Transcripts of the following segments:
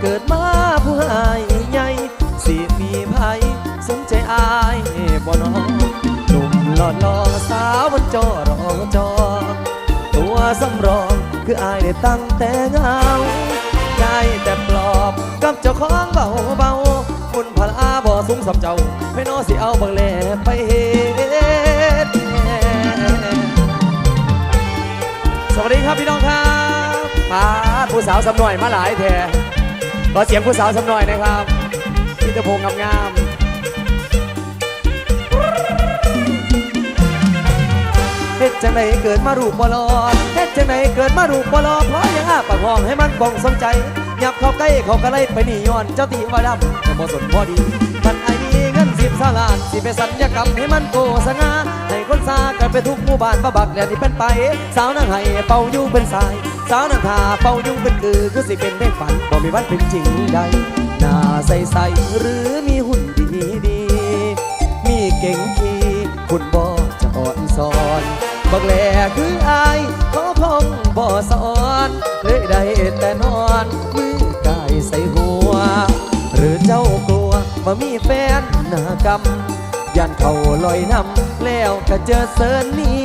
เกิดมาผู้ให้ใหญ่สิมีภัยสนใจอายบ่น้องหนุ่มหล่อหล่อสาวบนจอรอจอ ตัวสำรองคืออายได้ตั้งแต่เงาได้แต่ปลอบกับเจ้าของเบาเบาๆบุญพลาบ่สูงสำเจ้าให้น้อสิเอาบังแลไปเฮ็ดสวัสดีครับพี่น้องครับมาผู้สาวสำหน่อยมาหลายแท่ ขอเสียงผู้สาวสำหน่อยนะครับพี่ตะพงษ์งามๆเฮ็ดจังไหนเกิดมารูปบอลอดเฮ็ดจังไหนเกิดมารูปบอลอเพราะยังอ้าปากห้องให้มันบ้องสนใจยับเข้าใกล้เขาก็ไล่ไปนี่ย้อนเจ้าตีว่าดำแต่บ่สนพอดีมันไอมีเงินสิบสาลานสิไปสัญญกรรมให้มันโฆษณาให้คนซากันไปทุกหมู่บ้านมาบักแล้วนี่เป็นไป สาวนางไห้เป่าอยู่เป็นสาย สาวนางทาเป่ายู่เป็นคือคือสิเป็นเพ่ฝันบ่มีวันเป็นจริงใดหน้าใสใสหรือมีหุ่นดีดีมีเก่งทีคุณบ่จะอ่อนสอนบักแหล่คืออายขาคงบ่สอนเลยได้แต่นอนมือกายใส่หัว หรือเจ้ากลัวมามีแฟนหน้ากำยันเขาลอยน้ำแล้วก็เจอเสินนี้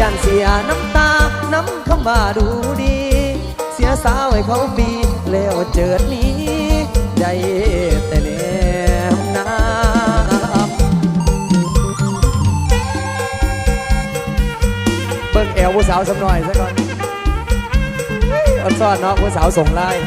ยันเสียน้ำตา น้ำเข้ามาดูดี เสียสาวให้เขาปีแล้วเจิดนี้ ใจแต่แนมน้ำเบิ่งแอวผู้สาวสักหน่อยซะก่อนเฮ้ยอันซ่อนเนาะผู้สาวส่งไลน์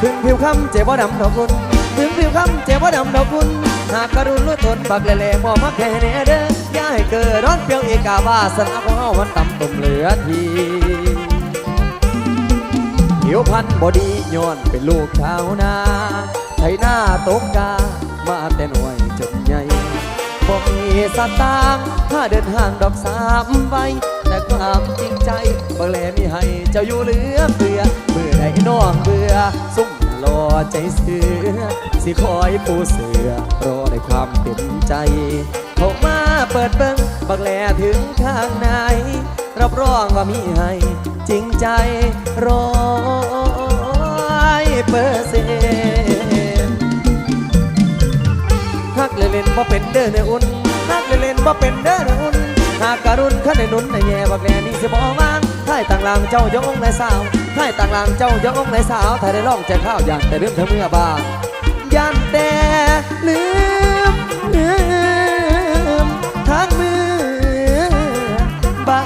ถึงผิวคำเจ็บว่าดำดอกคุณถึงผิวคำเจ็บว่าดำดอกคุณ หากกรุณรู้ทนบักแหล่ๆมอมาแค่เนเด้ออย่าให้เกิดร้อนเปรียวเอกาวาสนาของเฮามันต่ำตุ่มเหลือทีผิวพันบอดีย้อนเป็นลูกชาวนาไถหน้าตกกา มาแต่หน่วยจนใหญ่บ่มีสตางค์ถ้าเดินห่างดอกสามใบแต่ความจริงใจบางแลมีให้เจ้าอยู่เหลือเฟือเมื่อใดน้องเบื่อซุ่ม รอใจเสือ สิคอยปูเสือรอในความเต็มใจเข้ามาเปิดเบิ้งบางแลถึงทางไหน รับรองว่ามีให้ จริงใจร้อยเปอร์เซ็นต์ฮักเล่นๆบ่เป็นเด้อเนอุ่นฮักเล่นๆบ่เป็นเด้อเนอุ่นหากการุณขันในนุ่นในแย่บักแน่นี่สิบ่วาง ท้ายต่างลังเจ้ายกองในสาวท้ายต่างลังเจ้ายกองในสาวถ้าได้ลองแจกข้าวอย่างแต่เริ่มเธอเมื่อบางยันแต่ลืมลืมทางมือบา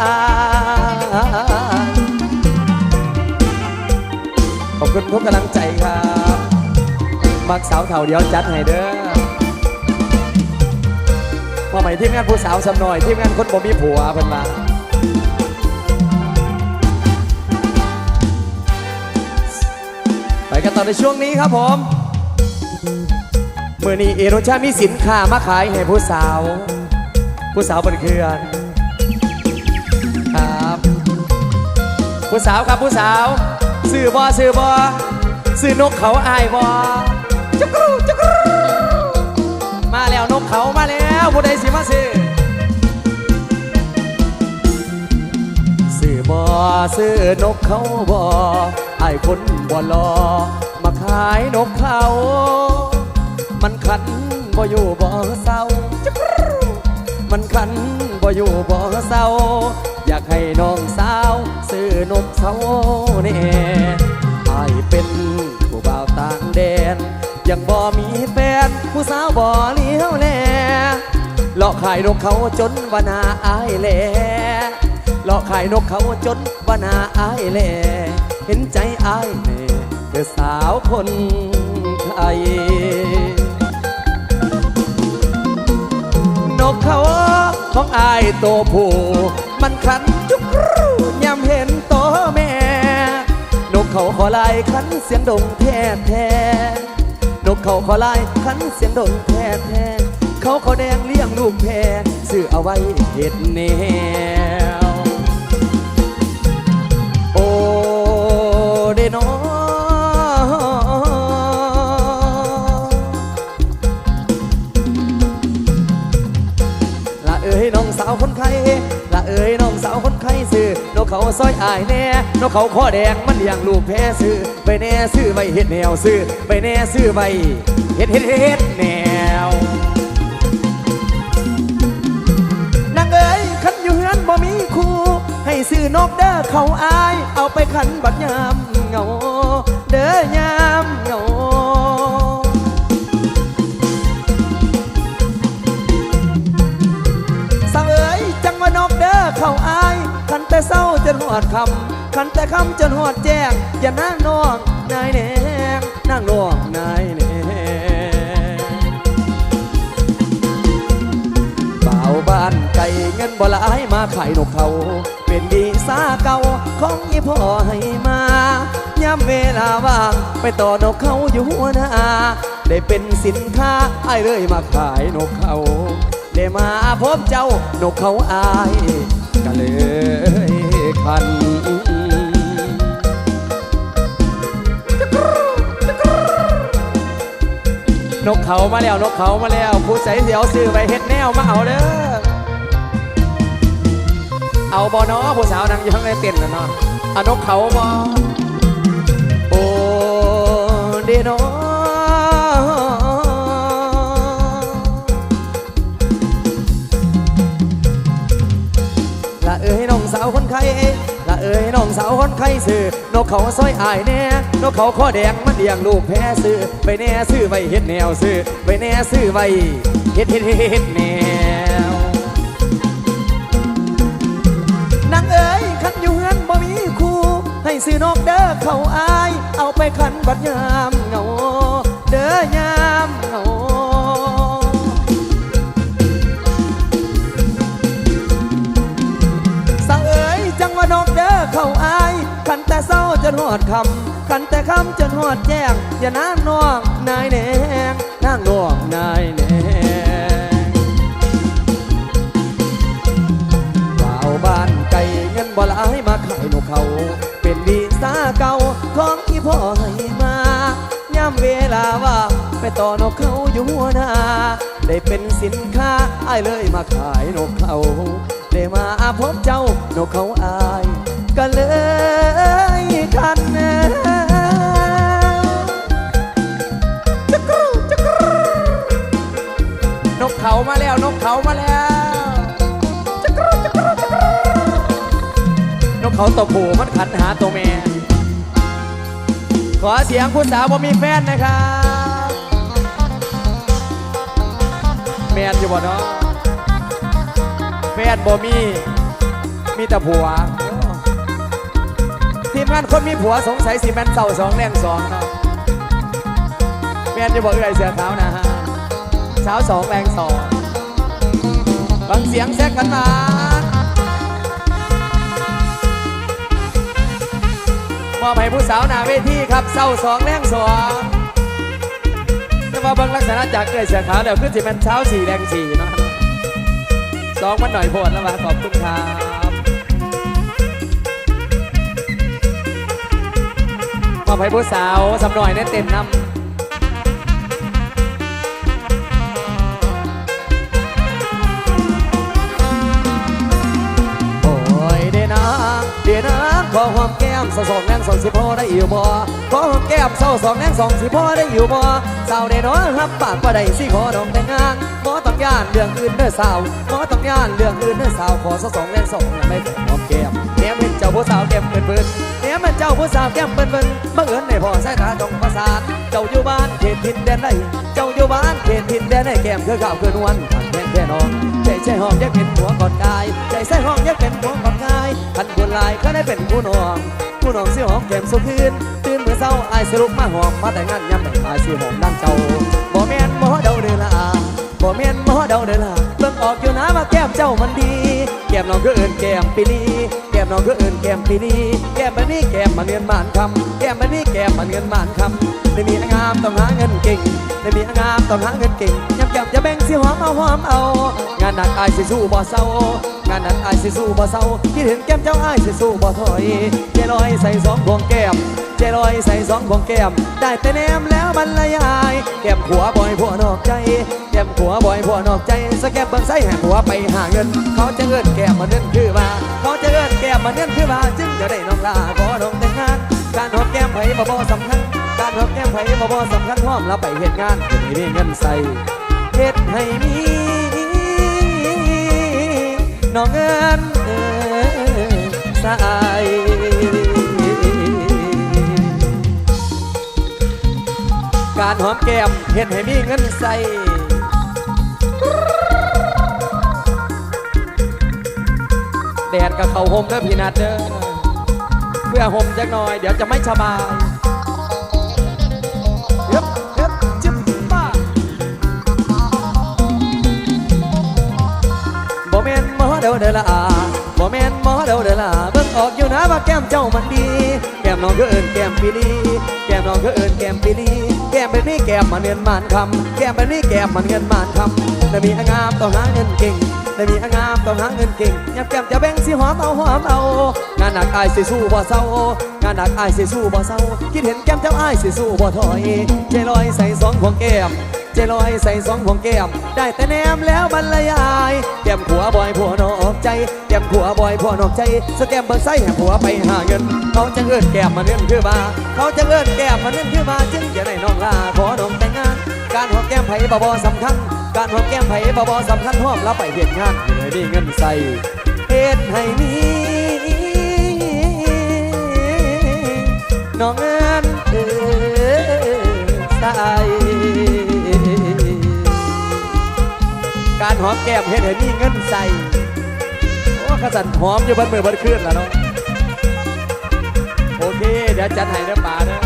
งขอบคุณทุกกำลังใจครับมักสาวเถ่าเดียวจัดให้เด้อมาใหม่ทีมงานผู้สาวสำหน่อยทีมงานคนบ่มีผัวเพิ่นมา กันต่อในช่วงนี้ครับผมเมื่อนี้เอโรชามีสินค้ามาขายให้ผู้สาว ผู้สาวบนเครือนครับผู้สาวครับผู้สาวซื้อบอซื้อบอซื้อนกเขาอายบอจุกรูจุกรูมาแล้วนกเขามาแล้วผู้ใดสิมาซื้อซื้อบอซื้อนกเขาบอ ไอ้ายคนบ่รอมาขายนกเขา มันขันบ่อยู่บ่เศร้า มันขันบ่อยู่บ่เศร้า อยากให้น้องสาวซื้อนกเขาแน่ไอ้เป็นผู้บ่าวต่างแดน ยังบ่มีแฟนผู้สาวบ่เลี้ยวแลหลอกขายนกเขาจนว่านาอายแลหลอกขายนกเขาจนว่านาอายแล เห็นใจอายแน่เธอสาวคนไทยนกเขาของอายโตวผู้ มันขันจุกรูยามเห็นโตวแม่ นกเขาขอลายขันเสียงดงแท้แท้นกเขาขอลายขันเสียงดงแท้แท้เขาขอแดงเลี้ยงลูกแพรซื้อเอาไว้เห็ดแนว กเขาซอยอายแน่นกเขาข้อแดงมันเลี้ยงลูกแพ้ซื้อไปแน่ซื้อไปเห็ดแนวซื้อไปแน่ซื้อไปเห็ดเห็ดเห็ดแนวนางเอ๋ยขันอยู่เฮือนบ่มีคู่ให้ซื้อนกเด้อเขาอาย เอาไปขันบัดยามเหงาเด้อยาม นหอดคำขันแต่คำจนหอดแจ้งอย่านั่งน้องนายแหนงนั่งน้องนายแหนงบ่าบ้านไก่เงินบ่หลายมาขายนกเขาเป็นดีสาเก่าของอีพ่อให้มาย้ำเวลาว่างไปต่อนกเขาอยู่หัวหน้าได้เป็นสินค้าไอ้เลยมาขายนกเขาได้มาพบเจ้านกเขาอายก็เลย คันนกเขามาแล้วนกเขามาแล้วผู้ใส่เสียวซื้อไปเฮ็ดแนวมาเอาเด้อเอาบอน้อผู้สาวนางอยังในเต้นนะเนาะอานกเขาบอโอ้เดนอละเอ้ยน้องสาวคนไข้ เอ้ยน้องสาวคนไข้ซื้อนกเขาซอยอายแน่นกเขาข้อแดงมันเลี้ยงลูกแพ้ซื้อไปแน่ซื้อไว้เฮ็ดแนวซื้อไปแน่ซื้อไว้เฮ็ดเฮ็ดเฮ็ดเฮ็ดแนวนางเอ๋ยขันอยู่เฮือนบ่มีคู่ให้ซื้อนกเด้อเขาอาย เอาไปขันบัดยามเหงาเด้อย นหอดคำขันแต่คำจนหอดแจ้งอย่านางนองนายแหนงนางนองนายแหนงบ่าวบ้านไก่เงินบ่หลายมาขายนกเขา เป็นวีซ่าเก่าของที่พ่อให้มาย่ำเวลาว่าไปต่อนกเขาอยู่หัวหน้าได้เป็นสินค้าไอ้เลยมาขายนกเขาได้มาพบเจ้านกเขาอา เขาตัวผู้มันขันหาตัวแม่ ขอเสียงคุณสาวบ่มีแฟนนะครับแมนอยู่บ่เนาะแฟนบ่มี มีแต่ผัว ทีมงานคนมีผัวสงสัยสิแมนเต่าสองแรงสองเนาะแมนจะบอกเอื่อยเสือขานะฮะสาสองแรงสองฟังเสียงแซกกันมา มอบให้ผู้สาวหนาเวทีครับเศร้าสองแรงสองแต่ว่าเบางลักษณะจากเกยเสียขาวเดี๋ยวขึ้นสิเป็นเช้าสี่แรงสี่เนาะสองมันหน่อยโพดแล้วมาขอบคุณครับมอบให้ผู้สาวสำหน่อยเน้เต็มนำโอ้ยเดนางเดนางขอหอมแก้ มสาวสองแนงสองสิพอได้อยู่บ่ขอหอมแก้มสาวสองแนงสองสิพอได้อยู่บ่สาวเดนอรับปากว่าได้สิขอดองแต่งงานหมอต้องย่านเรื่องอื่นเด้อสาวหมอต้องย่านเรื่องอื่นเด้อสาวขอสาวสองแนงสองไม่ขอหอมแก้มแหนมเป็นเจ้าผู้สาวแก้มเปิ้นเปิ้นแหนมเป็นเจ้าผู้สาวแก้มเปิ้นเปิ้นบังเอิญในพ่อสายตาต้องประสานเจ้าอยู่บ้านเขตทินแดนใดเจ้าอยู่บ้านเขตทินแดนใดแก้มคือข้าวคือนวลขันแม่นแค่น้องใจใช่ห้องอยากเป็นหัวกอนกายใจใส่ห้องอยากเป็นหัวกอนกายขันบุญลายก็ได้เป็นผู้น้อง ผู้น้องสิหอมแก้มสุคืนตื่นเมื่อเช้าอายสรุปมาหอมมาแต่งงานยำแต่อายสิหอมดังเจ้าบ่แม่นบ่เดาเด้อละบ่แม่นบ่เดาเด้อละเบิ่งออกอยู่นะว่าแก้มเจ้ามันดี แก้มน้องก็เอิ้นแก้มปีนี้ มน้องก็เอิ้นแก้มปีนี้แก้มมันนี่แก้มมันเงินมานคำแก้มมันนี่แก้มมันเงินมานคำได้มีงามต้องหาเงินเก่งได้มีงามต้องหาเงินเก่งยำแก้มจะแบ่งสิหอมเอาหอมเอา งานหนักอายสิสู้บ่เศร้างานหนักอายสิสู้บ่เศร้าคิดเห็นแก้มเจ้าอายสิสู้บ่ถอยเจลอยใส่สองดวงแก้ม เจลอยใส่สองพวงแก้ม ได้แต่แนมแล้วบรรยาย แก้มขัวบ่อยผัวนอกใจ แก้มขัวบ่อยผัวนอกใจสแกมเบิ่งใส่แห่ผัวไปหาเงิน เขาจะเอิ้นแก้มมันเงินคือว่า เขาจะเอิ้นแก้มมันเนื่นคือว่า จึงจะได้น้องลาขอน้องแต่งงาน การหอมแก้มไผ่บ่บ่สำคัญ การหอมแก้มไผ่บ่บ่สำคัญพร้อมเราไปเหตุงานเฮ็ดให้มีเงินใส่เฮ็ดให้มีน้องเงินเออารหอมแก้มเฮ็ดให้มีเงินใส่แดดกับเขาห่มเด้อพี่นัดเด้อเพื่อห่มจักหน่อย เดี๋ยวจะไม่สบายเย็บเย็บจิบป้าบ่แม่นหมอเดาเดอละอาบ่แม่นหมอเดาเดอละเบิ่งออกอยู่นะว่าแก้มเจ้ามันดี แก้มน้องก็เอิ้นแก้มปีลีแก้มน้องก็เอิ้นแก้มปีลี ก้มแก้มมันเงินมานคำแก้มแบบนี้แก้มมันเงินมานคำแต่มีองามต้องหาเงินเก่งแต่มีองามต้องหาเงินเก่งยับแก้มจะแบ่งสิหอมเอาหอมเอางานหนักอายสิสู้บ่เศร้างานหนักอายสิสู้บ่เศร้าคิดเห็นแก้มเจ้าอายสิสู้บ่ถอยใจลอยใส่สองพวงแก้ม ใจลอยใส่สองพวงแก้ม ได้แต่แนมแล้วบรรยายแก้มขัวบ่อยผัวนอกใจแก้มขัวบ่อยผัวนอกใจสแกมเบิกไส้ให้ผัวไปหาเงิน เขาจะเอิ้นแก้มมาเนื่นคือมาเขาจะเอิ้นแก้มมาเนื่นคือมาจึงจะได้น้องลาขอน้องแต่งงาน การหอมแก้มไผ่บ่บ่สำคัญ การหอมแก้มไผ่บ่บ่สำคัญหอมแล้วไปเฮ็ดงานให้ได้เงินใส่เฮ็ดให้มีน้องเงินเอ หอมแก้มเฮ็ดให้มีเงินใส่โอ้ขสันหอมอยู่บันมือบันคืนแล้วเนาะโอเค เดี๋ยวจัดให้เด้อป่าเด้อ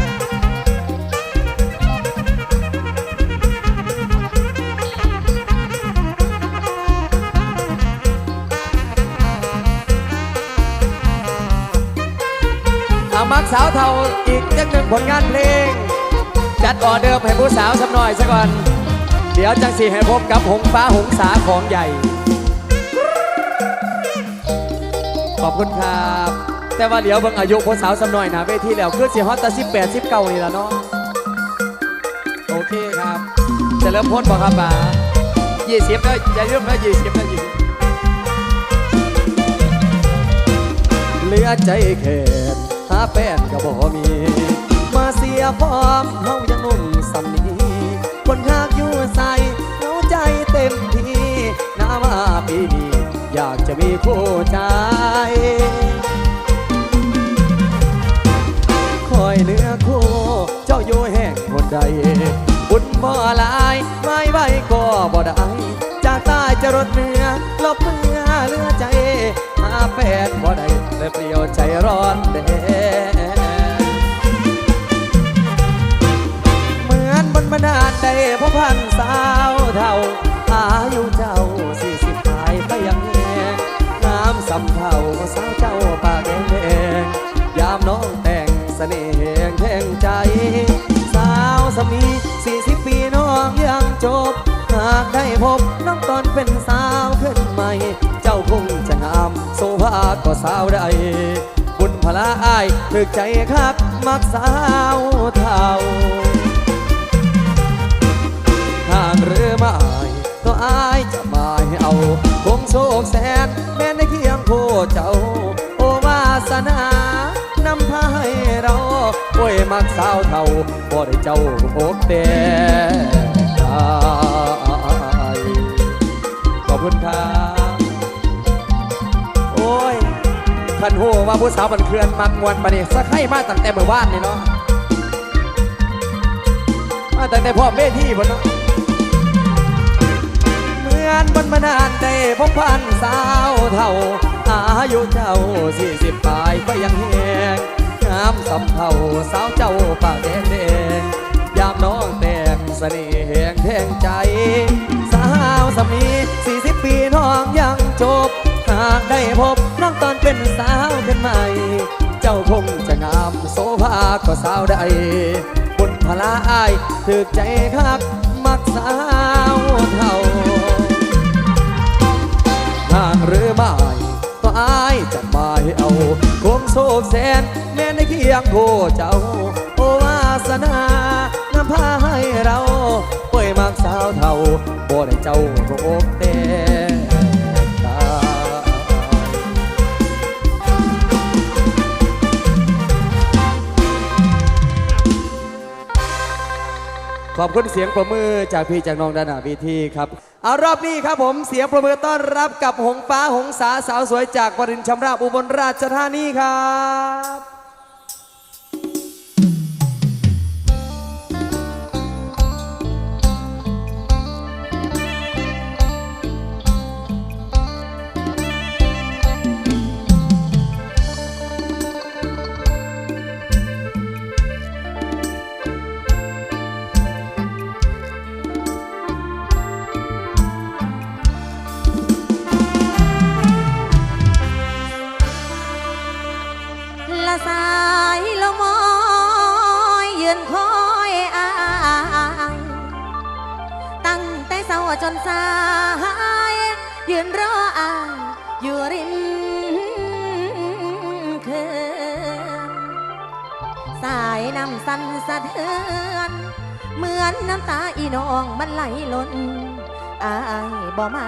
อามักสาวเทาอีกจักหนึ่งผลงานเพลง จัดออเดิมให้ผู้สาวสักหน่อยซะก่อน เดี๋ยวจังสีให้พบกับหงฟ้าหงสาของใหญ่ ขอบคุณครับ แต่ว่าเดี๋ยวเบิ่งอายุผู้สาวสักหน่อยนะเวทีแล้วคือสิฮอตต่สิบแปดสิบเก้านี่ละเนาะโอเคครับจะเริ่มพ้นบอกครับป่ายี่สิบแล้วอย่าลืมนะยี่สิบนะยี่สิบเหลือใจแค่หาแฟนก็บ่มี มาเสียฟอร์มเฮายังนุ่มสำนีคนหาก ปีนี้อยากจะมีคู่ใจคอยเนื้อคู่เจ้าอยู่แห่งคนใด บุญบ่หลายไม่ไหวก็บ่ได้จากใต้จะรถเนื้อลบเมื่อเลือใจหาแฟนบ่ได้เลยเปลี่ยวใจร้อนแดงเหมือนบนบรรดาลได้พบพันสาวเท่าอายุเจ้า สาสาวเจ้าปากแดงยามน้องแต่งเสน่ห์แห่งใจ สาวสมีสี่สิบปีน้องยังจบ หากได้พบน้องตอนเป็นสาวขึ้นใหม่ เจ้าคงจะงามโซภาก็สาวใดบุญพลาอายถึกใจคักมักสาวเท่าหางหรือไม่ตัวอายจะมาให้เอาคงโชคแสนแม้ใน เคียงโคเจ้า โอวาสนานำพาให้เราโอ้ยมักสาวเท่าบ่ได้เจ้าอกแต่ขอบคุณครับโอ้ยคันหูว่าผู้สาวบันเคลื่อนมักมวนปะนี่สักให้มาตั้งแต่เมื่อวานนี่เนาะมาตั้งแต่พ่อเวทีบนเนาะเหมือนบนบานานได้พบพันสาวเท่า ยุเจ้าสี่สิบปลายก็ยังแหงงามสำเท่าสาวเจ้าปากแดงแดงยามน้องแต่งเสน่ห์แห่งแทงใจ สาวสามีสี่สิบปีน้องยังจบ หากได้พบน้องตอนเป็นสาวขึ้นใหม่ เจ้าคงจะงามโซภาก็สาวใดบุญพลาอายถึกใจคักมักสาวเท่าหางหรือไม่ อายจะมาให้เอาคงโศกแสนแม่ในเคียงโพเจ้า โอวาสนานำพาให้เราป่วยมักสาวเท่าบ่ได้เจ้าโรคแต่ ขอบคุณเสียงประมือจากพี่จากน้องดานาพีทีครับเอารอบนี้ครับผมเสียงประมือต้อนรับกับหงฟ้าหงสาสาวสวยจากวรินชำราบอุบลราชธานีครับ นสาย ยืนรออายอยู่ริมเขื่อนสายน้ำสั่นสะเทือน เหมือนน้ำตาอีน้องมันไหลล้นอายบ่มา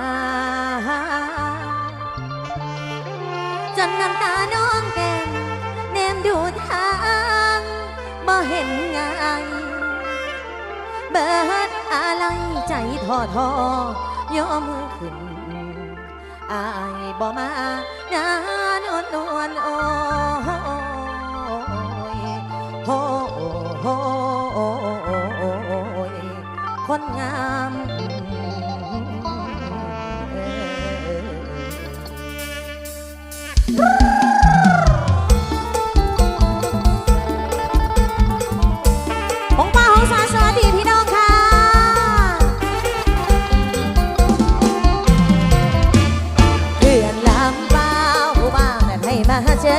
จนน้ำตาน้อง ไหลใจท้อท้อย่อมือขึ้นอายบ่มาน้านอนนอ่นโอ้ยโอ้คนงาม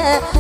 嗯